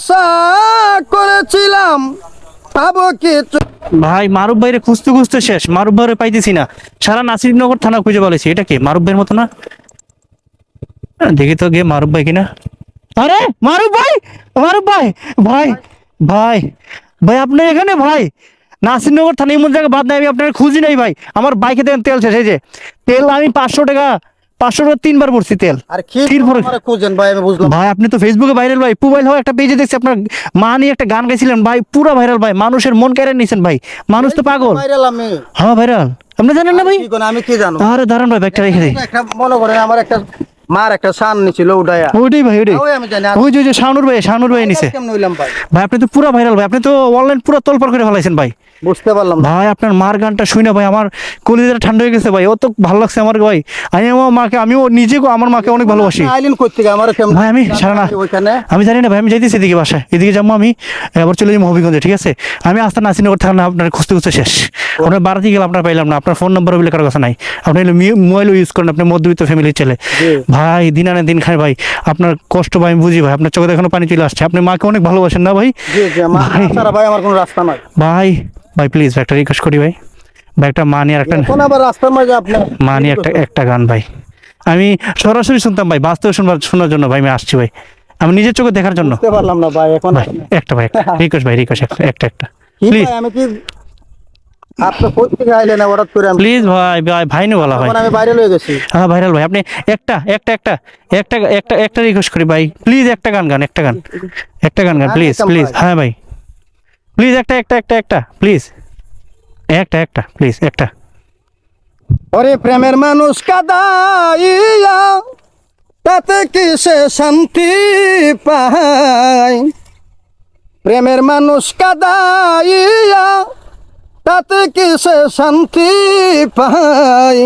ভালোবাসা করেছিলাম পাবো কিছু ভাই খুঁজতে খুঁজতে শেষ। পাইতেছি না। সারা নাসিরনগর থানা খুঁজে বলেছি। এটা কি? ভাইয়ের মতো না? দেখি তো গিয়ে মারুফ ভাই কিনা। আরে, মারুফ ভাই! ভাই! ভাই ভাই ভাই, আপনি এখানে, ভাই! নাসিরনগর থানা এমন জায়গায় বাদ নাই আমি আপনার খুঁজি নাই, ভাই। আমার বাইকে তেল শেষ, এই যে। তেল আমি পাঁচশো টাকা পাঁচশো টাকা তিনবার পড়ছি তেল। ভাই আপনি তো ফেসবুকে ভাইরাল ভাই। মোবাইল হয় একটা পেজে দেখছি আপনার মা নিয়ে একটা গান গাইছিলেন। ভাই পুরো ভাইরাল ভাই। মানুষের মন কেড়ে নিয়েছেন ভাই। মানুষ তো পাগল। হ্যাঁ ভাইরাল আপনি জানেন না ভাই? আমি কি জানো? আরে দাঁড়ান ভাই ব্যাগটা রেখে দিই। মনে করেন আমার একটা মার একটা সান নিছিল উডায়া। ওইটাই ভাই ওইটাই। ওই যে শানুর ভাই শানুর ভাই নিছে। ভাই? আপনি তো পুরো ভাইরাল ভাই। আপনি তো অনলাইন পুরো তলপর করে ফেলাইছেন ভাই। বুঝতে পারলাম ভাই আপনার মার গানটা শুনে ভাই আমার কলিজাটা ঠান্ডা হয়ে গেছে ভাই ও তো ভালো লাগছে আমার ভাই। আমি আমার মাকে আমিও নিজে আমার মাকে অনেক ভালোবাসি। আইলেন করতে আমার ভাই আমি সারা না। আমি জানি না ভাই আমি যাইতেছি এদিকে বাসায়। এদিকে যাব আমি এবার চলে যাব হবিগঞ্জে ঠিক আছে? আমি আস্তে নাসিনগর থাকা না আপনার খুঁজতে খুঁজতে শেষ। আপনার বাড়িতে গেলে আপনার পাইলাম না আপনার ফোন নম্বর বলে কারও কাছে নাই। আপনি মোবাইল ইউজ করেন আপনি মধ্যবিত্ত ফ্যামিলির ছেলে। ভাই দিন আনে দিন খায় ভাই আপনার কষ্ট ভাই আমি বুঝি ভাই আপনার চোখে এখনও পানি চলে আসছে। আপনি মাকে অনেক ভালোবাসেন না ভাই? জি জি আমার ভাই। ভাই আমার কোনো রাস্তা নাই। ভাই ভাই প্লিজ একটা রিকোয়েস্ট করি ভাই। ভাই একটা মা নিয়ে আর একটা কোন আবার রাস্তার মাঝে আপনি মা নিয়ে একটা একটা গান ভাই। আমি সরাসরি শুনতাম ভাই বাস্তবে শুনবার শোনার জন্য ভাই আমি আসছি ভাই। আমি নিজের চোখে দেখার জন্য। পারলাম না ভাই এখন ভাই একটা ভাই একটা। রিকোয়েস্ট ভাই রিকোয়েস্ট একটা একটা একটা। প্লিজ আমি কি প্লিজ ভাই ভাই ভাই নে বলা ভাই আমি গেছি। হ্যাঁ ভাইরাল ভাই আপনি একটা একটা একটা একটা একটা একটা রিকোয়েস্ট করি ভাই। প্লিজ একটা গান গান একটা গান। একটা গান গান প্লিজ প্লিজ হ্যাঁ ভাই। প্লিজ একটা একটা একটা একটা প্লিজ একটা একটা প্লিজ একটা। ওরে প্রেমের মানুষ কাদাইয়া, তাতে কি সে শান্তি পায়? প্রেমের মানুষ কাদাইয়া, তাতে কি সে শান্তি পায়?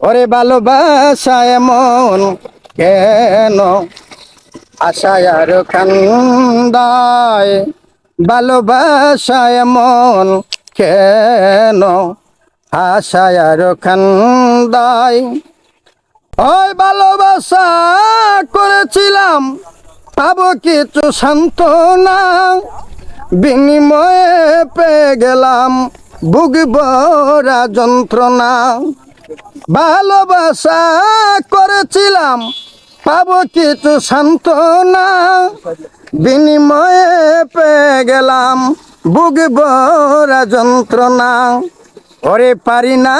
ওরে ভালোবাসা এমন কেন? আশায় আর খান্দায় ভালোবাসা মন কেন আশায় আর খান্দায় ওই ভালোবাসা করেছিলাম পাবো কিছু সান্ত্বনা। বিনিময়ে পেয়ে গেলাম ভুগবরা যন্ত্রণা। ভালোবাসা করেছিলাম পাবো কিছু সান্ত্বনা। বিনিময়ে পেয়ে গেলাম ভুগবরা যন্ত্রণা। ওরে পারি না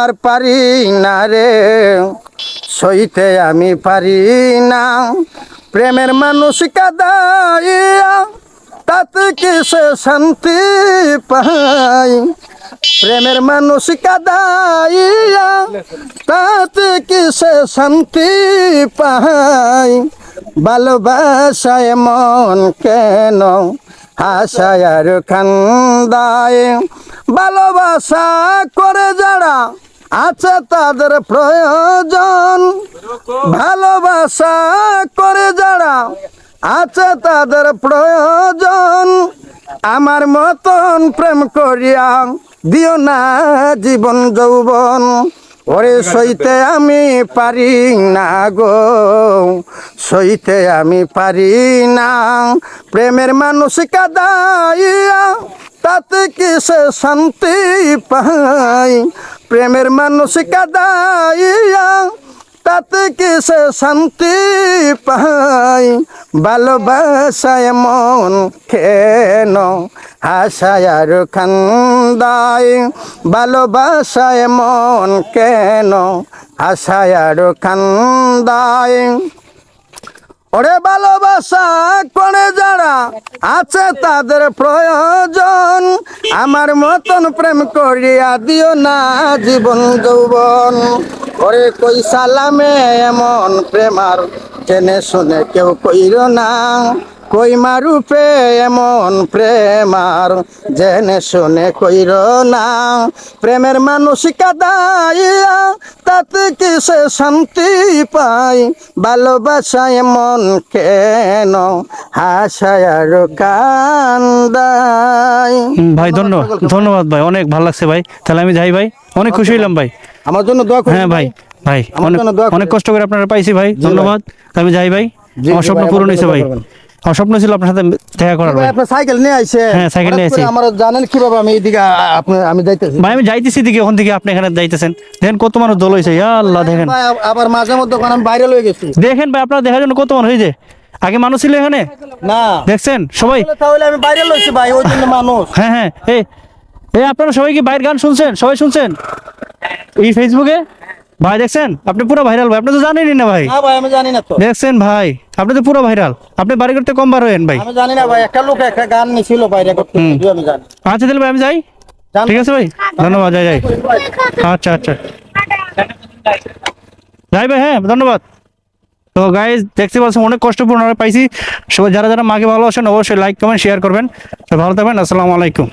আর পারি না রে, সইতে আমি পারি না। প্রেমের মানুষ কাদাইয়া তাতে কিসে শান্তি পাই? প্রেমের মানুষ কাদাইয়া তাতে কিসে শান্তি পাই? ভালোবাসায় মন কেন আশায় আর খান্দায় ভালোবাসা করে যারা আছে তাদের প্রয়োজন। ভালোবাসা করে যারা আছে তাদের প্রয়োজন। আমার মতন প্রেম করিয়া দিও না জীবন যৌবন। ওরে সইতে আমি পারি না গো, সইতে আমি পারি না। প্রেমের মানুষ কাদাইয়া তাতে কিসে শান্তি পাই প্রেমের মানুষ কাদাইয়া তাতে কিসে শান্তি পাই ভালোবাসায় মন কেন? আশায় আর খান্দায়। ভালোবাসায় মন কেন? আশায় আর খান্দায়। ওরে ভালোবাসা করে যারা আছে তাদের প্রয়োজন? আমার মতন প্রেম করিয়া দিও না জীবন যৌবন। ওরে কই সালামে এমন প্রেমার? জেনে শুনে কেউ কইর না। কই মারুপে এমন প্রেমার? জেনে শুনে কইর না। প্রেমের মানুষ কাদাইয়া তাতে কিসে শান্তি পাই ভালোবাসা এমন কেন হাসায় আর কান্দাই ভাই ধন্যবাদ ধন্যবাদ ভাই অনেক ভালো লাগছে ভাই। তাহলে আমি যাই ভাই। অনেক খুশি হইলাম ভাই। আমার জন্য দোয়া করুন হ্যাঁ ভাই ভাই। অনেক অনেক কষ্ট করে আপনারা পাইছি ভাই ধন্যবাদ। আমি যাই ভাই আমার স্বপ্ন পূরণ হয়েছে ভাই। আমার স্বপ্ন ছিল আপনার সাথে দেখা করার ভাই আপনার সাইকেল নিয়ে আইছে। হ্যাঁ, সাইকেল নিয়ে আইছি। আমার জানেন কীভাবে আমি আ- আপনি আমি যাইতেছি। ভাই আমি যাইতেছি দিকে ওখান থেকে আপনি এখানে যাইতেছেন। দেখেন কত মানুষ দল হয়েছে ইয়া আল্লাহ দেখেন। ভাই, আবার মাঝে মধ্যে ওখানে আমি বাইরে লয়ে গেছি। দেখেন ভাই আপনারা দেখার জন্য কত মানুষ হয়েছে? আগে মানুষ ছিল এখানে? না। দেখছেন? সবাই? তাহলে- তাহলে আমি বাইরে লইছি ভাই ওই জন্য মানুষ। হ্যাঁ হ্যাঁ এই এই আপনারা সবাই কি বাইরের গান শুনছেন? সবাই শুনছেন? এই ফেসবুকে ভাই দেখছেন? আপনি পুরো ভাইরাল ভাই। আপনি তো জানেনই না ভাই। না ভাই আমি জানি না তো। দেখছেন ভাই? আপনি তো পুরো ভাইরাল আপনি বাড়ি করতে কম বার হয়েন ভাই। আমি জানি না ভাই একটা লোক একটা গান নিছিল বাইরে করতে। যদিও আমি জানি। আচ্ছা তাহলে ভাই আমি যাই? ঠিক আছে ভাই? ধন্যবাদ যাই যাই। আচ্ছা আচ্ছা। যাই ভাই হ্যাঁ ধন্যবাদ। তো গাইজ দেখতে পাচ্ছেন অনেক কষ্টপূর্ণ পাইছি। সবাই যারা যারা মাকে ভালোবাসেন অবশ্যই লাইক কমেন্ট শেয়ার করবেন। তো ভালো থাকবেন আসসালামু আলাইকুম।